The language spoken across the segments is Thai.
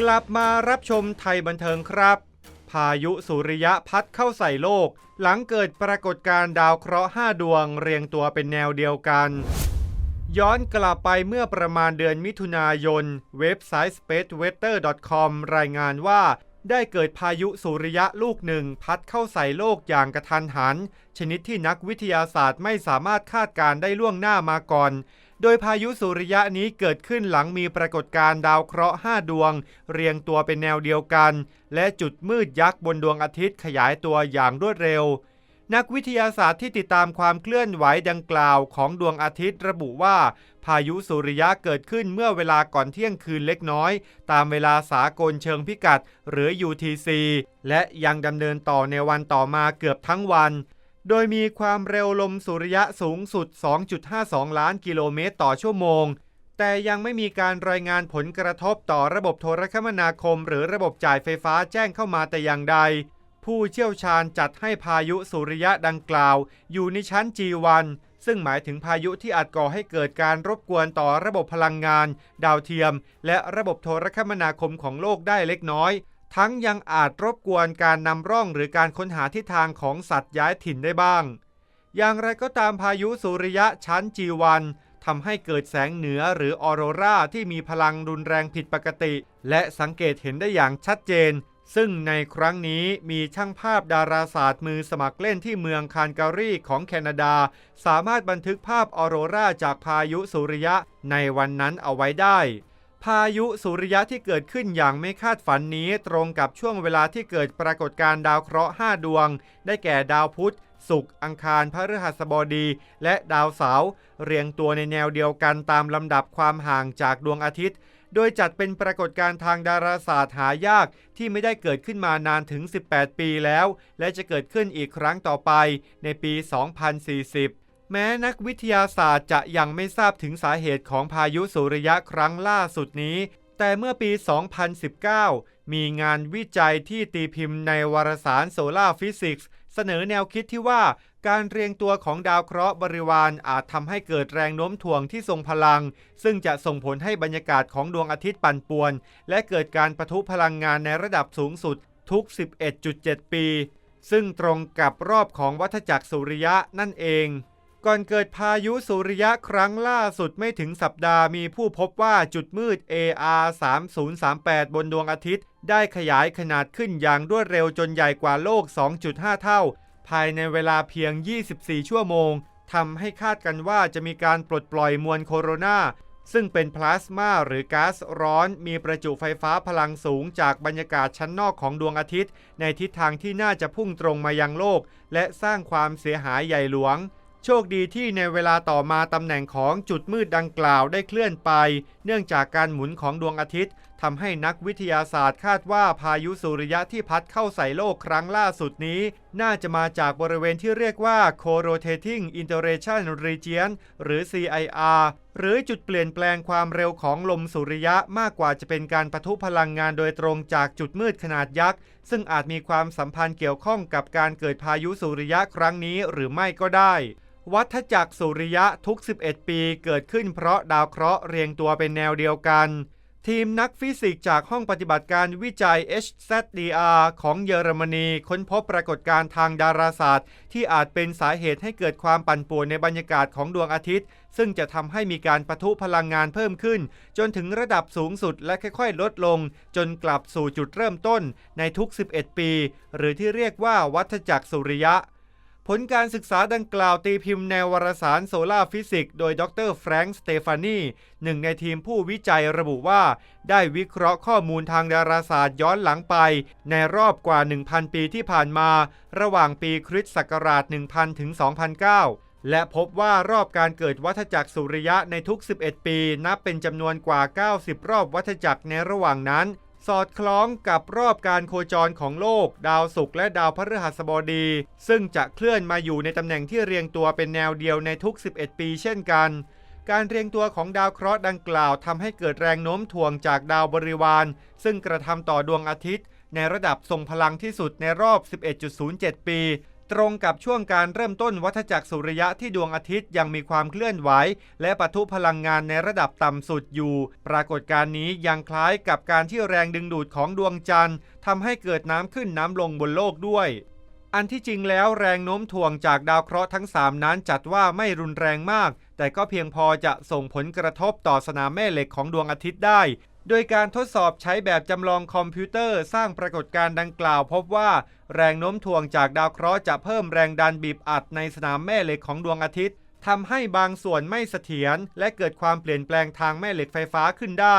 กลับมารับชมไทยบันเทิงครับ พายุสุริยะพัดเข้าใส่โลก หลังเกิดปรากฏการณ์ดาวเคราะห์5ดวงเรียงตัวเป็นแนวเดียวกัน ย้อนกลับไปเมื่อประมาณเดือนมิถุนายน เว็บไซต์ spaceweather.com รายงานว่า ได้เกิดพายุสุริยะลูกหนึ่งพัดเข้าใส่โลกอย่างกระทันหัน ชนิดที่นักวิทยาศาสตร์ไม่สามารถคาดการณ์ได้ล่วงหน้ามาก่อน โดยพายุสุริยะนี้เกิดขึ้นหลังมีปรากฏการณ์ดาวเคราะห์ 5 ดวง เรียงตัวเป็นแนวเดียวกัน และจุดมืดยักษ์บนดวงอาทิตย์ขยายตัวอย่างรวดเร็ว นักวิทยาศาสตร์ที่ติดตามความเคลื่อนไหวดังกล่าวของดวงอาทิตย์ระบุว่า พายุสุริยะเกิดขึ้นเมื่อเวลาก่อนเที่ยงคืนเล็กน้อย ตามเวลาสากลเชิงพิกัด หรือ UTC และยังดำเนินต่อในวันต่อมาเกือบทั้งวัน โดยมีความเร็วลมสุริยะสูงสุด 2.52 ล้านกิโลเมตรต่อชั่วโมง แต่ยังไม่มีการรายงานผลกระทบต่อระบบโทรคมนาคม หรือระบบจ่ายไฟฟ้าแจ้งเข้ามาแต่อย่างใด ผู้เชี่ยวชาญจัดให้พายุสุริยะดังกล่าว อยู่ในชั้น G1 ซึ่งหมายถึงพายุที่อาจก่อให้เกิดการรบกวนต่อระบบพลังงาน ดาวเทียม และระบบโทรคมนาคมของโลกได้เล็กน้อย ทั้งยังอาจรบกวนการนำร่องหรือการค้นหาทิศทางของสัตว์ย้ายถิ่นได้บ้าง อย่างไรก็ตามพายุสุริยะชั้น G1 ทำให้เกิดแสงเหนือหรือออโรราที่มีพลังรุนแรงผิดปกติ และสังเกตเห็นได้อย่างชัดเจน ซึ่งในครั้งนี้มีช่างภาพดาราศาสตร์มือสมัครเล่นที่เมืองคานการีของแคนาดา สามารถบันทึกภาพออโรราจากพายุสุริยะในวันนั้นเอาไว้ได้ พายุสุริยะที่เกิดขึ้นอย่างไม่คาดฝันนี้ตรงกับช่วงเวลาที่เกิดปรากฏการณ์ดาวเคราะห์ 5 ดวง ได้แก่ดาวพุธ ศุกร์ อังคาร พฤหัสบดี และดาวเสาร์เรียงตัวในแนวเดียวกันตามลำดับความห่างจากดวงอาทิตย์ โดยจัดเป็นปรากฏการณ์ทางดาราศาสตร์หายากที่ไม่ได้เกิดขึ้นมานานถึง 18 ปีแล้ว และจะเกิดขึ้นอีกครั้งต่อไปในปี 2040 แม้นักวิทยาศาสตร์จะยังไม่ทราบถึงสาเหตุของพายุสุริยะครั้งล่าสุดนี้ แต่เมื่อปี 2019 มีงานวิจัยที่ตีพิมพ์ในวารสาร Solar Physics เสนอแนวคิดที่ว่าการเรียงตัวของดาวเคราะห์บริวารอาจทำให้เกิดแรงโน้มถ่วงที่ทรงพลัง ซึ่งจะส่งผลให้บรรยากาศของดวงอาทิตย์ปั่นป่วน และเกิดการปะทุพลังงานในระดับสูงสุดทุก 11.7 ปี ซึ่งตรงกับรอบของวัฏจักรสุริยะนั่นเอง ก่อนเกิดพายุสุริยะครั้งล่าสุดไม่ถึงสัปดาห์มีผู้พบว่าจุดมืด AR 3038บนดวงอาทิตย์ ได้ขยายขนาดขึ้นอย่างรวดเร็วจนใหญ่กว่าโลก 2.5 เท่า ภายในเวลาเพียง 24 ชั่วโมงทำให้คาดกันว่าจะมีการปลดปล่อยมวลโคโรนาซึ่งเป็นพลาสมาหรือก๊าซร้อน มีประจุไฟฟ้าพลังสูงจากบรรยากาศชั้นนอกของดวงอาทิตย์ ในทิศทางที่น่าจะพุ่งตรงมายังโลก และสร้างความเสียหายใหญ่หลวง โชคดีที่ในเวลาต่อมาตำแหน่งของจุดมืดดังกล่าวได้เคลื่อนไป เนื่องจากการหมุนของดวงอาทิตย์ทำให้นักวิทยาศาสตร์คาดว่าพายุสุริยะที่พัดเข้าใส่โลกครั้งล่าสุดนี้ น่าจะมาจากบริเวณที่เรียกว่า Co-rotating Interrelation Region หรือ CIR หรือจุดเปลี่ยนแปลงความเร็วของลมสุริยะมากกว่าจะเป็นการปะทุพลังงานโดยตรงจากจุดมืดขนาดยักษ์ ซึ่งอาจมีความสัมพันธ์เกี่ยวข้องกับการเกิดพายุสุริยะครั้งนี้หรือไม่ก็ได้ วัฏจักรสุริยะทุก 11 ปีเกิดขึ้นเพราะดาวเคราะห์เรียงตัวเป็นแนวเดียวกัน ทีมนักฟิสิกส์จากห้องปฏิบัติการวิจัย HZDR ของเยอรมนีค้นพบปรากฏการณ์ทางดาราศาสตร์ ที่อาจเป็นสาเหตุให้เกิดความปั่นป่วนในบรรยากาศของดวงอาทิตย์ ซึ่งจะทำให้มีการปะทุพลังงานเพิ่มขึ้น จนถึงระดับสูงสุดและค่อยๆ ลดลง จนกลับสู่จุดเริ่มต้นในทุก 11 ปี หรือที่เรียกว่าวัฏจักรสุริยะ ผลการศึกษาดังกล่าวตีพิมพ์ในวารสารโซลาฟิสิกโดยดรแฟรงค์สเตฟานีหนึ่งในทีมผู้วิจัยระบุว่า ได้วิเคราะห์ข้อมูลทางดาราศาสตร์ย้อนหลังไป ในรอบกว่า 1,000 ปีที่ผ่านมา ระหว่างปีคริสต์ศักราช 1000 ถึง 2009 และพบว่ารอบการเกิดวัฏจักรสุริยะในทุก 11 ปี นับเป็นจำนวนกว่า 90 รอบวัฏจักรในระหว่างนั้น สอดคล้องกับรอบการโคจรของโลก ดาวศุกร์และดาวพฤหัสบดี ซึ่งจะเคลื่อนมาอยู่ในตำแหน่งที่เรียงตัวเป็นแนวเดียวในทุก 11 ปีเช่นกัน การเรียงตัวของดาวเคราะห์ดังกล่าวทำให้เกิดแรงโน้มถ่วงจากดาวบริวาร ซึ่งกระทำต่อดวงอาทิตย์ ในระดับทรงพลังที่สุดในรอบ 11.07 ปี ตรงกับช่วงการเริ่มต้นวัฏจักรสุริยะที่ดวงอาทิตย์ยังมีความเคลื่อนไหว และปะทุพลังงานในระดับต่ำสุดอยู่ ปรากฏการณ์นี้ยังคล้ายกับการที่แรงดึงดูดของดวงจันทร์ทำให้เกิดน้ำขึ้นน้ำลงบนโลกด้วย อันที่จริงแล้วแรงโน้มถ่วงจากดาวเคราะห์ทั้ง 3 นั้นจัดว่าไม่รุนแรงมาก แต่ก็เพียงพอจะส่งผลกระทบต่อสนามแม่เหล็กของดวงอาทิตย์ได้ โดยการทดสอบใช้แบบจำลองคอมพิวเตอร์สร้างปรากฏการณ์ดังกล่าว พบว่าแรงโน้มถ่วงจากดาวเคราะห์จะเพิ่มแรงดันบีบอัดในสนามแม่เหล็กของดวงอาทิตย์ทำให้บางส่วนไม่เสถียรและเกิดความเปลี่ยนแปลงทางแม่เหล็กไฟฟ้าขึ้นได้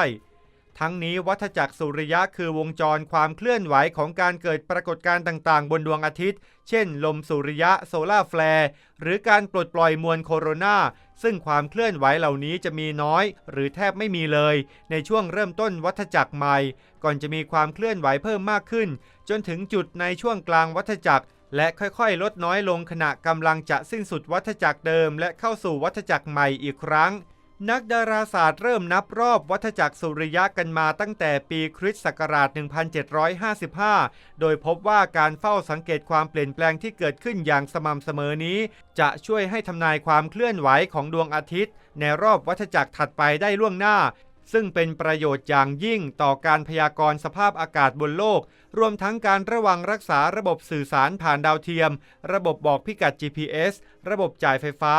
ทั้งนี้วัฏจักรสุริยะคือวงจรความเคลื่อนไหวของการเกิดปรากฏการณ์ต่างๆ บนดวงอาทิตย์ เช่น ลมสุริยะโซลาร์แฟลร์หรือการปลดปล่อยมวลโคโรนาซึ่งความเคลื่อนไหวเหล่านี้จะมีน้อย หรือแทบไม่มีเลย ในช่วงเริ่มต้นวัฏจักรใหม่ ก่อนจะมีความเคลื่อนไหวเพิ่มมากขึ้น จนถึงจุดในช่วงกลางวัฏจักรและค่อยๆ ลดน้อยลงขณะกำลังจะสิ้นสุดวัฏจักรเดิม และเข้าสู่วัฏจักรใหม่อีกครั้ง นักดาราศาสตร์เริ่มนับรอบวัฏจักรสุริยะกันมาตั้งแต่ปีคริสต์ศักราช 1755 โดยพบว่าการเฝ้าสังเกตความเปลี่ยนแปลงที่เกิดขึ้นอย่างสม่ำเสมอนี้ จะช่วยให้ทำนายความเคลื่อนไหวของดวงอาทิตย์ ในรอบวัฏจักรถัดไปได้ล่วงหน้า ซึ่งเป็นประโยชน์อย่างยิ่งต่อการพยากรณ์สภาพอากาศบนโลก รวมทั้งการระวังรักษาระบบสื่อสารผ่านดาวเทียม ระบบบอกพิกัด GPS ระบบจ่ายไฟฟ้า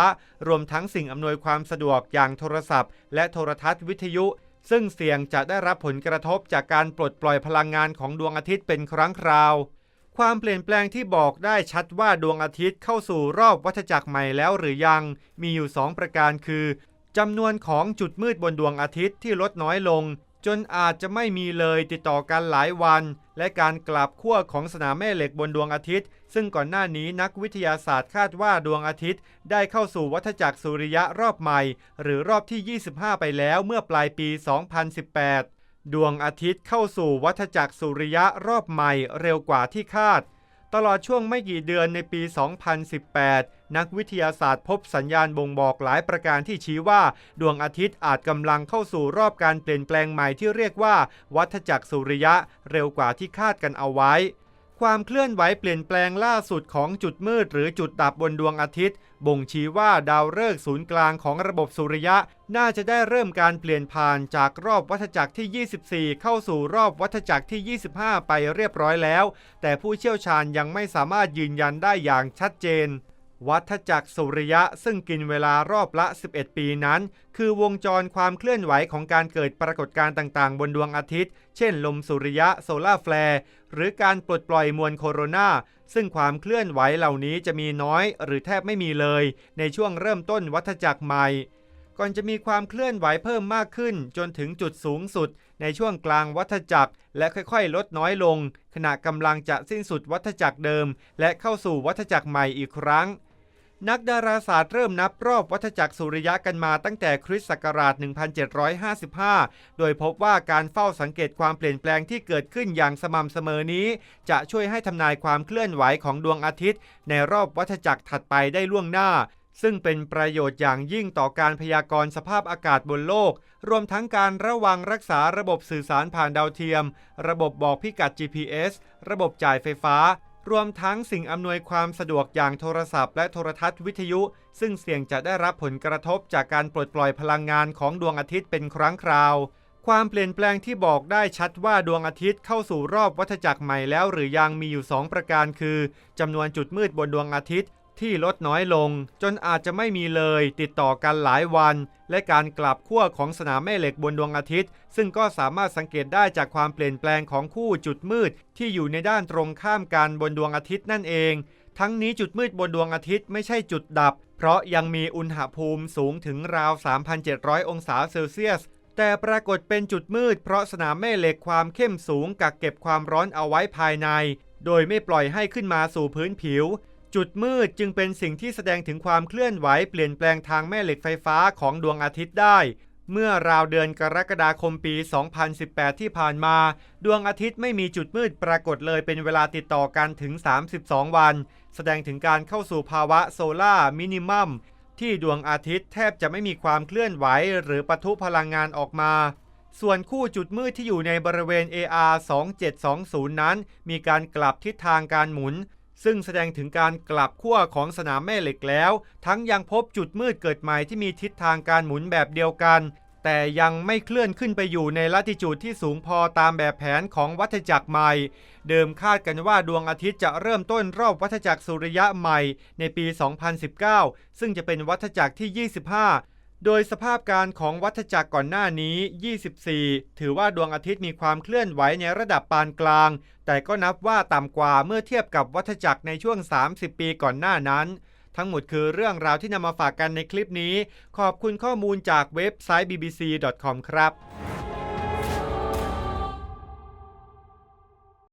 รวมทั้งสิ่งอำนวยความสะดวกอย่างโทรศัพท์ และโทรทัศน์วิทยุ ซึ่งเสี่ยงจะได้รับผลกระทบจากการปลดปล่อยพลังงานของดวงอาทิตย์เป็นครั้งคราว ความเปลี่ยนแปลงที่บอกได้ชัดว่าดวงอาทิตย์เข้าสู่รอบวัฏจักรใหม่แล้วหรือยัง มีอยู่ 2 ประการคือ จำนวนของจุดมืดบนดวงอาทิตย์ที่ลดน้อยลง จนอาจจะไม่มีเลยติดต่อกันหลายวัน และการกลับขั้วของสนามแม่เหล็กบนดวงอาทิตย์ ซึ่งก่อนหน้านี้นักวิทยาศาสตร์คาดว่าดวงอาทิตย์ ได้เข้าสู่วัฏจักรสุริยะรอบใหม่ หรือรอบที่ 25 ไปแล้วเมื่อปลายปี 2018 ดวงอาทิตย์เข้าสู่วัฏจักรสุริยะรอบใหม่เร็วกว่าที่คาด ตลอดช่วงไม่กี่เดือนในปี 2018 นักวิทยาศาสตร์พบสัญญาณบ่งบอกหลายประการที่ชี้ว่า ดวงอาทิตย์อาจกำลังเข้าสู่รอบการเปลี่ยนแปลงใหม่ที่เรียกว่า วัฏจักรสุริยะ เร็วกว่าที่คาดกันเอาไว้ ความเคลื่อนไหวเปลี่ยนแปลงล่าสุดของจุดมืด หรือจุดดับบนดวงอาทิตย์ บ่งชี้ว่าดาวฤกษ์ศูนย์กลางของระบบสุริยะ น่าจะได้เริ่มการเปลี่ยนผ่านจากรอบวัฏจักรที่ 24 เข้าสู่รอบวัฏจักรที่ 25 ไปเรียบร้อยแล้ว แต่ผู้เชี่ยวชาญยังไม่สามารถยืนยันได้อย่างชัดเจน วัฏจักรสุริยะซึ่งกินเวลารอบละ 11 ปีนั้น คือวงจรความเคลื่อนไหวของการเกิดปรากฏการณ์ต่างๆ บนดวงอาทิตย์ เช่น ลมสุริยะโซลาร์แฟลร์หรือการปลดปล่อยมวลโคโรนาซึ่งความเคลื่อนไหวเหล่านี้จะมีน้อยหรือแทบไม่มีเลย ในช่วงเริ่มต้นวัฏจักรใหม่ ก่อนจะมีความเคลื่อนไหวเพิ่มมากขึ้น จนถึงจุดสูงสุด ในช่วงกลางวัฏจักร และค่อยๆ ลดน้อยลง ขณะกำลังจะสิ้นสุดวัฏจักรเดิม และเข้าสู่วัฏจักรใหม่อีกครั้ง นักดาราศาสตร์เริ่มนับรอบวัฏจักรสุริยะกันมาตั้งแต่คริสต์ศักราช 1755 โดยพบว่าการเฝ้าสังเกตความเปลี่ยนแปลงที่เกิดขึ้นอย่างสม่ำเสมอนี้ จะช่วยให้ทำนายความเคลื่อนไหวของดวงอาทิตย์ ในรอบวัฏจักรถัดไปได้ล่วงหน้า ซึ่งเป็นประโยชน์อย่างยิ่งต่อการพยากรณ์สภาพอากาศบนโลก รวมทั้งการระวังรักษาระบบสื่อสารผ่านดาวเทียม ระบบบอกพิกัด GPS ระบบจ่ายไฟฟ้า รวมทั้งสิ่งอำนวยความสะดวกอย่างโทรศัพท์และโทรทัศน์วิทยุ ซึ่งเสี่ยงจะได้รับผลกระทบจากการปลดปล่อยพลังงานของดวงอาทิตย์เป็นครั้งคราว ความเปลี่ยนแปลงที่บอกได้ชัดว่าดวงอาทิตย์เข้าสู่รอบวัฏจักรใหม่แล้วหรือยังมีอยู่ 2 ประการคือจำนวนจุดมืดบนดวงอาทิตย์ ที่ลดน้อยลง จนอาจจะไม่มีเลยติดต่อกันหลายวัน และการกลับขั้วของสนามแม่เหล็กบนดวงอาทิตย์ ซึ่งก็สามารถสังเกตได้จากความเปลี่ยนแปลงของคู่จุดมืด ที่อยู่ในด้านตรงข้ามกันบนดวงอาทิตย์นั่นเอง ทั้งนี้จุดมืดบนดวงอาทิตย์ไม่ใช่จุดดับ เพราะยังมีอุณหภูมิสูงถึงราว 3,700 องศาเซลเซียสแต่ปรากฏเป็นจุดมืดเพราะสนามแม่เหล็กความเข้มสูงกักเก็บความร้อนเอาไว้ภายใน โดยไม่ปล่อยให้ขึ้นมาสู่พื้นผิว จุดมืดจึงเป็นสิ่งที่แสดงถึงความเคลื่อนไหวเปลี่ยนแปลงทางแม่เหล็กไฟฟ้าของดวงอาทิตย์ได้ เมื่อราวเดือนกรกฎาคมปี 2018 ที่ผ่านมา ดวงอาทิตย์ไม่มีจุดมืดปรากฏเลยเป็นเวลาติดต่อกันถึง 32 วัน แสดงถึงการเข้าสู่ภาวะโซล่ามินิมัมที่ดวงอาทิตย์แทบจะไม่มีความเคลื่อนไหวหรือปะทุพลังงานออกมา ส่วนคู่จุดมืดที่อยู่ในบริเวณ AR 2720 นั้น มีการกลับทิศทางการหมุน ซึ่งแสดงถึงการกลับขั้วของสนามแม่เหล็กแล้ว ทั้งยังพบจุดมืดเกิดใหม่ที่มีทิศทางการหมุนแบบเดียวกัน แต่ยังไม่เคลื่อนขึ้นไปอยู่ในลัติจูดที่สูงพอตามแบบแผนของวัฏจักรใหม่ เดิมคาดกันว่าดวงอาทิตย์จะเริ่มต้นรอบวัฏจักรสุริยะใหม่ในปี 2019 ซึ่งจะเป็นวัฏจักรที่ 25 โดยสภาพการของวัฏจักรก่อนหน้านี้ 24 ถือว่าดวงอาทิตย์มีความเคลื่อนไหวในระดับปานกลาง แต่ก็นับว่าต่ำกว่าเมื่อเทียบกับวัฏจักรในช่วง 30 ปีก่อนหน้านั้น ทั้งหมดคือเรื่องราวที่นำมาฝากกันในคลิปนี้ ขอบคุณข้อมูลจากเว็บไซต์ bbc.com ครับ